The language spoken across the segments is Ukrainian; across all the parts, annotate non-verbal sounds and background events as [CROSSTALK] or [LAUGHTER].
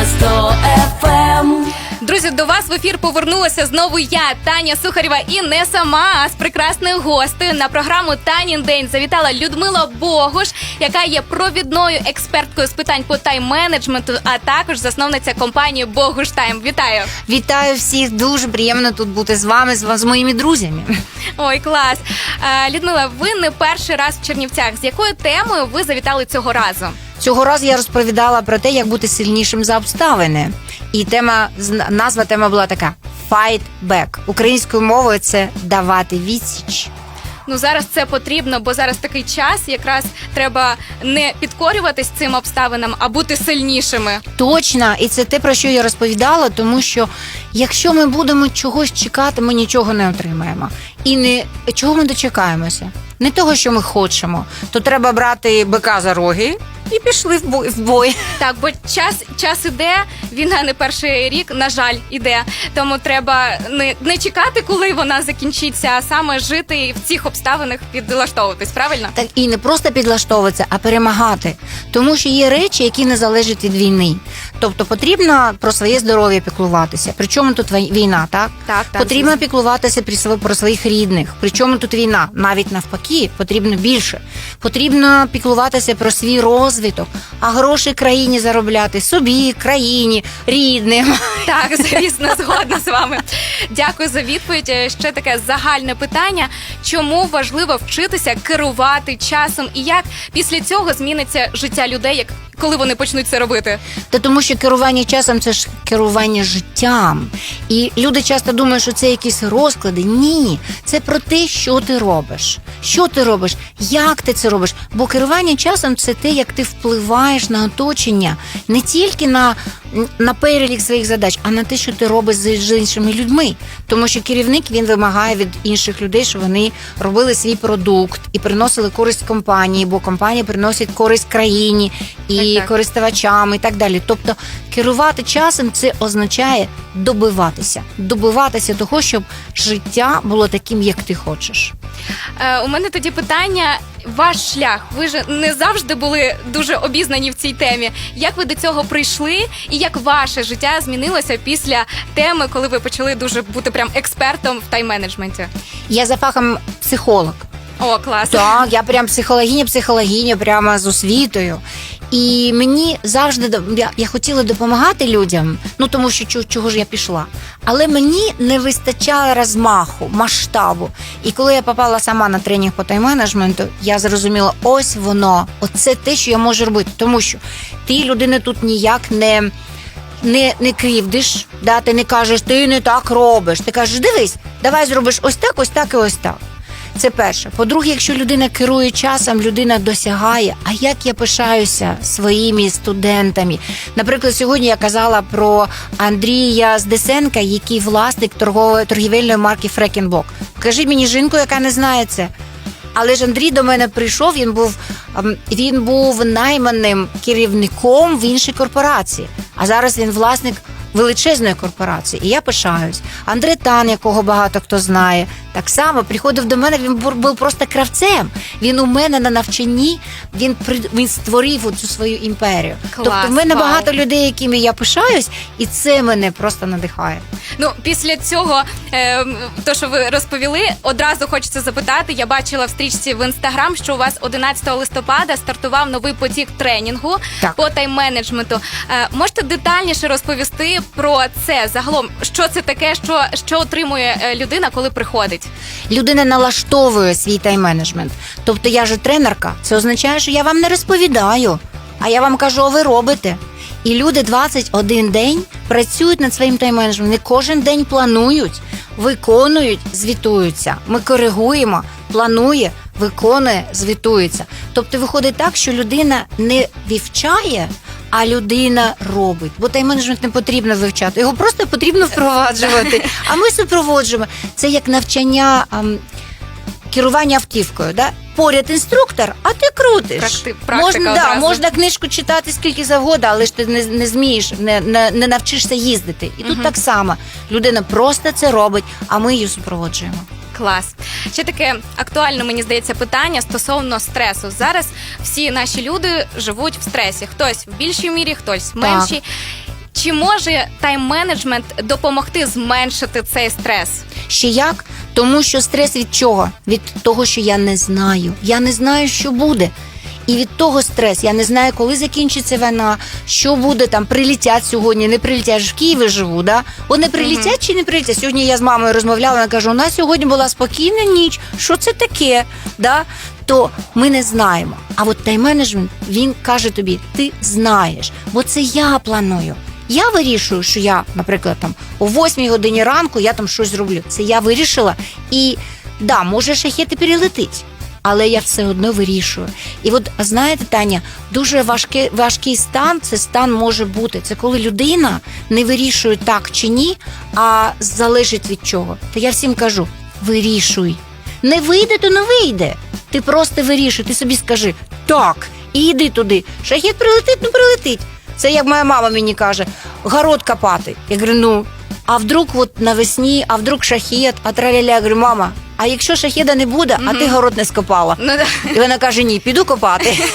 на 100 FM. Друзі, до вас в ефір повернулася знову я, Таня Сухарєва, і не сама, а з прекрасною гостею на програму Танін День завітала Людмила Богуш, яка є провідною експерткою з питань по тайм-менеджменту, а також засновниця компанії Богуш Тайм. Вітаю! Вітаю всіх, дуже приємно тут бути з вами, з, з моїми друзями. Ой, клас! Е, Людмила, ви не перший раз в Чернівцях. З якою темою ви завітали цього разу? Цього разу я розповідала про те, як бути сильнішим за обставини. І тема назва тема була така: Fight back. Українською мовою це давати відсіч. Ну зараз це потрібно, бо зараз такий час, якраз треба не підкорюватись цим обставинам, а бути сильнішими. Точно, і це те, про що я розповідала, тому що якщо ми будемо чогось чекати, ми нічого не отримаємо. І не чого ми дочекаємося? Не того, що ми хочемо, то треба брати бика за роги і пішли в бой. В бой. Так, бо час час іде, війна не перший рік, на жаль, іде. Тому треба не, не чекати, коли вона закінчиться, а саме жити і в цих обставинах підлаштовуватись. Правильно? Так і не просто підлаштовуватися, а перемагати. Тому що є речі, які не залежать від війни. Тобто потрібно про своє здоров'я піклуватися. Причому тут війна, так? Так, так, потрібно звісно. піклуватися про своїх рідних. Причому тут війна, навіть навпаки, потрібно більше. Потрібно піклуватися про свій розвиток, а гроші країні заробляти собі, країні, рідним. [LAUGHS] Так, звісно, згодна з вами. Дякую за відповідь. Е, Ще таке загальне питання: чому важливо вчитися керувати часом, і як після цього зміниться життя людей, як коли вони почнуть це робити? Та тому, що керування часом це ж керування життям. І люди часто думають, що це якісь розклади. Ні, це про те, що ти робиш. Що ти робиш, як ти це робиш. Бо керування часом це те, як ти впливаєш на оточення, не тільки на, на перелік своїх задач, а на те, що ти робиш з іншими людьми. Тому що керівник він вимагає від інших людей, щоб вони робили свій продукт і приносили користь компанії, бо компанія приносить користь країні і Так, так. користувачам і так далі. Тобто керувати часом це означає добиватися, добиватися того, щоб життя було таким, як ти хочеш. Е, у мене тоді питання. Ваш шлях, ви ж не завжди були дуже обізнані в цій темі. Як ви до цього прийшли, і як ваше життя змінилося після теми, коли ви почали дуже бути прям експертом в тайм-менеджменті? Я за фахом психолог. О, клас. Так, я прям психологиня, психологиня, прямо з освітою. І мені завжди я, я хотіла допомагати людям, ну тому що чого, ж я пішла. Але мені не вистачало розмаху, масштабу. І коли я попала сама на тренінг по тайм-менеджменту, я зрозуміла, ось воно, оце те, що я можу робити. Тому що ти людини тут ніяк не. Не, не кривдиш, да, ти не кажеш, ти не так робиш. Ти кажеш, дивись, давай зробиш ось так, ось так і ось так. Це перше. По-друге, якщо людина керує часом, людина досягає. А як я пишаюся своїми студентами? Наприклад, сьогодні я казала про Андрія Здесенка, який власник торгової торгівельної марки Фрекенбок. Покажіть мені жінку, яка не знає це. Але ж Андрій до мене прийшов. Він був ем, він був найманим керівником в іншій корпорації. А зараз він власник величезної корпорації. І я пишаюсь. Андрей Тан, якого багато хто знає, так само приходив до мене. Він був, просто кравцем. Він у мене на навчанні він при він створив цю свою імперію. Клас, тобто, в мене вау. багато людей, якими я пишаюсь, і це мене просто надихає. Ну, після цього, е, то що ви розповіли, одразу хочеться запитати. Я бачила в стрічці в інстаграм, що у вас 11 листопада стартував новий потік тренінгу Так. по тайм-менеджменту. Е, можете детальніше розповісти про це загалом, що це таке, що, що отримує е, людина, коли приходить? Людина налаштовує свій тайм-менеджмент. Тобто я же тренерка, це означає, що я вам не розповідаю, а я вам кажу, а ви робите. І люди 21 день працюють над своїм тайм-менеджментом. Вони кожен день планують, виконують, звітуються. Ми коригуємо, планує, виконує, звітується. Тобто виходить так, що людина не вивчає, а людина робить. Бо тайм-менеджмент не потрібно вивчати, його просто потрібно впроваджувати. А ми супроводжуємо. Це як навчання. ам, Керування автівкою, да? поряд інструктор, а ти крутиш. Практи- практика можна, да, одразу. можна книжку читати скільки завгодно, але ж ти не, не змієш, не, не, не навчишся їздити. І тут так само людина просто це робить, а ми її супроводжуємо. Клас. Ще таке актуальне, мені здається, питання стосовно стресу. Зараз всі наші люди живуть в стресі. Хтось в більшій мірі, хтось в меншій. чи може тайм-менеджмент допомогти зменшити цей стрес? Ще як? Тому що стрес від чого? Від того, що я не знаю. Я не знаю, що буде. І від того стрес. Я не знаю, коли закінчиться війна, що буде там, прилетять сьогодні, не ж в Києві живу, да? Вони прилетять чи не прилетять? Сьогодні я з мамою розмовляла, вона каже, у нас сьогодні була спокійна ніч. Що це таке? Да? То ми не знаємо. А от тайм-менеджмент, він каже тобі, ти знаєш, бо це я планую. Я вирішую, що я, наприклад, там о 8 годині ранку я там щось зроблю. Це я вирішила. І да, може шахет і перелетить, але я все одно вирішую. І от знаєте, Таня, дуже важкий, важкий стан. Це стан може бути. Це коли людина не вирішує так чи ні, а залежить від чого. То я всім кажу: вирішуй. Не вийде, то не вийде. Ти просто вирішуй. Ти собі скажи так, і йди туди. Шахет прилетить, ну прилетить. Це як моя мама мені каже, город копати. Я говорю, ну, а вдруг от навесні, а вдруг шахет, а траляля. Я говорю, мама, а якщо шахеда не буде, а ти город не скопала? Ну да. І вона каже, ні, піду копати. [LAUGHS]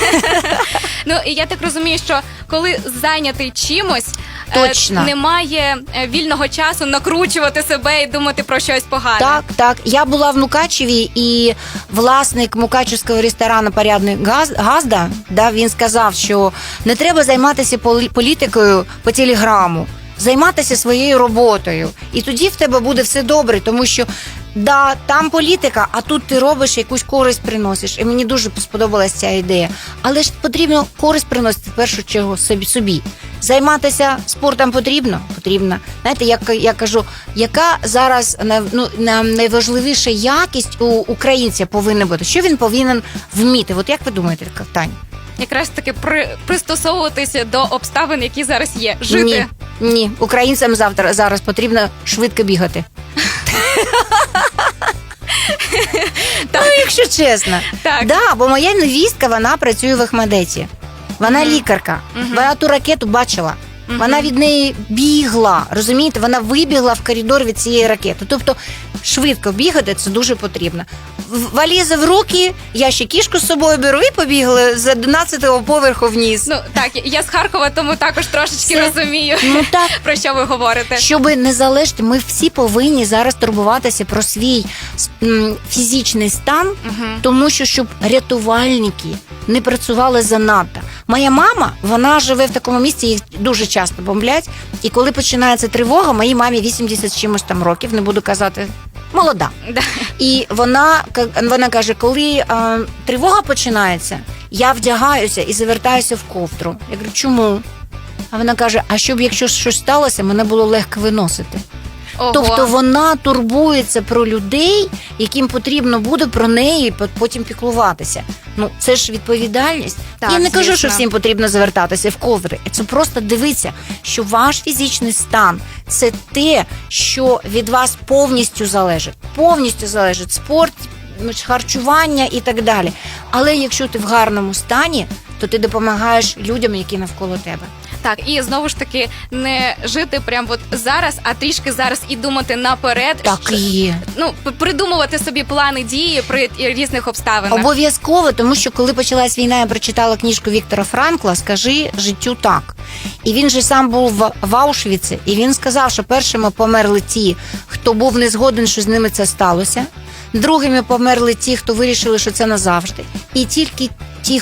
Ну і я так розумію, що коли зайнятий чимось, е, Точно. немає е, вільного часу накручувати себе і думати про щось погане. Так, так. Я була в Мукачеві, і власник мукачевського ресторану Порядний Газ, Газда, да, він сказав, що не треба займатися полі- політикою по телеграму, займатися своєю роботою. І тоді в тебе буде все добре, тому що да, там політика, а тут ти робиш якусь користь приносиш. І мені дуже сподобалася ця ідея. Але ж потрібно користь приносити в першу чергу собі собі. Займатися спортом потрібно? Потрібно. Знаєте, як я кажу, яка зараз ну, на- найважливіша якість у українця повинна бути? Що він повинен вміти? От як ви думаєте, Таня? Якраз таки при, пристосовуватися до обставин, які зараз є. Жити. Ні, ні. Українцям завтра зараз потрібно швидко бігати. [LAUGHS] Ну, якщо чесно. Так. Да, бо моя невістка вона працює в Ахмедеті. Вона лікарка. Вона ту ракету бачила. Вона від неї бігла. Розумієте, вона вибігла в коридор від цієї ракети. Тобто швидко бігати це дуже потрібно. В- Валіза в руки, я ще кішку з собою беру і побігли з 11-го поверху вниз. Ну так, я з Харкова, тому також трошечки Все. розумію, Ну, [LAUGHS] так. про що ви говорите. Щоби не залежати, ми всі повинні зараз турбуватися про свій м, фізичний стан, тому що щоб рятувальники не працювали занадто. Моя мама, вона живе в такому місці, їх дуже часто бомблять. І коли починається тривога, моїй мамі 80 з чимось там років, не буду казати, молода. Да. І вона, вона каже, коли е, тривога починається, я вдягаюся і завертаюся в ковдру. Я кажу, чому? А вона каже: а щоб якщо щось сталося, мене було легко виносити. Ого. Тобто вона турбується про людей, яким потрібно буде про неї по- потім піклуватися. Ну це ж відповідальність. Так, Я не кажу, що всім потрібно звертатися в ковдри. Це просто дивиться, що ваш фізичний стан це те, що від вас повністю залежить. Повністю залежить спорт, харчування і так далі. Але якщо ти в гарному стані, то ти допомагаєш людям, які навколо тебе. Так, і знову ж таки не жити прямо от зараз, а трішки зараз і думати наперед. Так і є. Ну, придумувати собі плани дії при різних обставинах. Обов'язково, тому що коли почалась війна, я прочитала книжку Віктора Франкла Скажи життю так. І він же сам був в, в Аушвіці, і він сказав, що першими померли ті, хто був не згоден, що з ними це сталося. Другими померли ті, хто вирішили, що це назавжди. І тільки ті,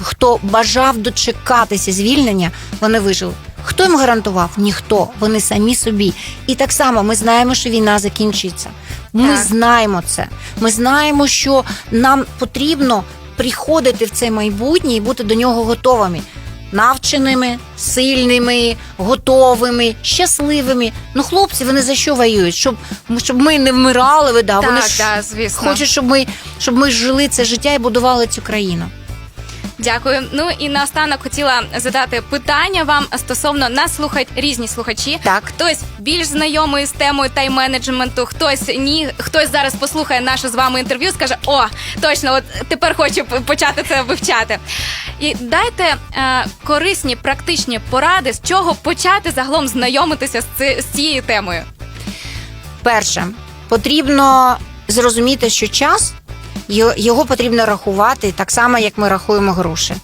хто бажав дочекатися звільнення, вони вижили. Хто їм гарантував? Ніхто. Вони самі собі. І так само ми знаємо, що війна закінчиться. Ми Так. знаємо це. Ми знаємо, що нам потрібно приходити в це майбутнє і бути до нього готовими. Навченими, сильними, готовими, щасливими. Ну, хлопці, вони за що воюють? Щоб, щоб ми не вмирали, ви, да, Так, вони ж да, звісно. хочуть, щоб ми, щоб ми жили це життя і будували цю країну. Дякую. Ну і наостанок хотіла задати питання вам стосовно нас слухають різні слухачі. Так. Хтось більш знайомий з темою тайм-менеджменту, хтось ні. Хтось зараз послухає наше з вами інтерв'ю, скаже: О, точно, от тепер хочу почати це вивчати. І дайте е, корисні практичні поради, з чого почати загалом знайомитися з, ци- з цією темою. Перше, потрібно зрозуміти, що час його потрібно рахувати так само, як ми рахуємо гроші.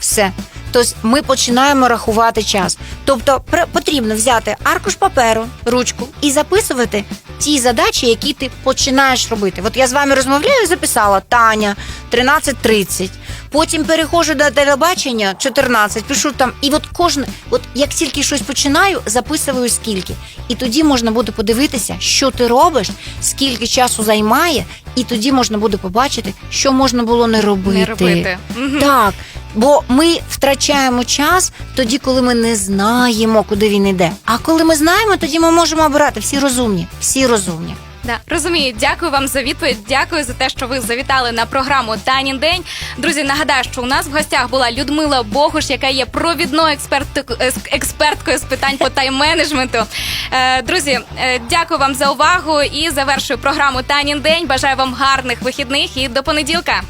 Все. Тобто ми починаємо рахувати час. Тобто потрібно взяти аркуш паперу, ручку і записувати ті задачі, які ти починаєш робити. От я з вами розмовляю, записала Таня 13.30. Потім переходжу до телебачення 14, пишу там, і от кожне, от як тільки щось починаю, записую скільки. І тоді можна буде подивитися, що ти робиш, скільки часу займає, і тоді можна буде побачити, що можна було не робити. Не робити. Так, бо ми втрачаємо час тоді, коли ми не знаємо, куди він йде. А коли ми знаємо, тоді ми можемо обирати. Всі розумні, всі розумні. Да, розумію. Дякую вам за відповідь. Дякую за те, що ви завітали на програму Танін день. Друзі, нагадаю, що у нас в гостях була Людмила Богуш, яка є провідною експерт- експерткою з питань по тайм-менеджменту. Е, Друзі, е, дякую вам за увагу і завершую програму Танін день. Бажаю вам гарних вихідних і до понеділка.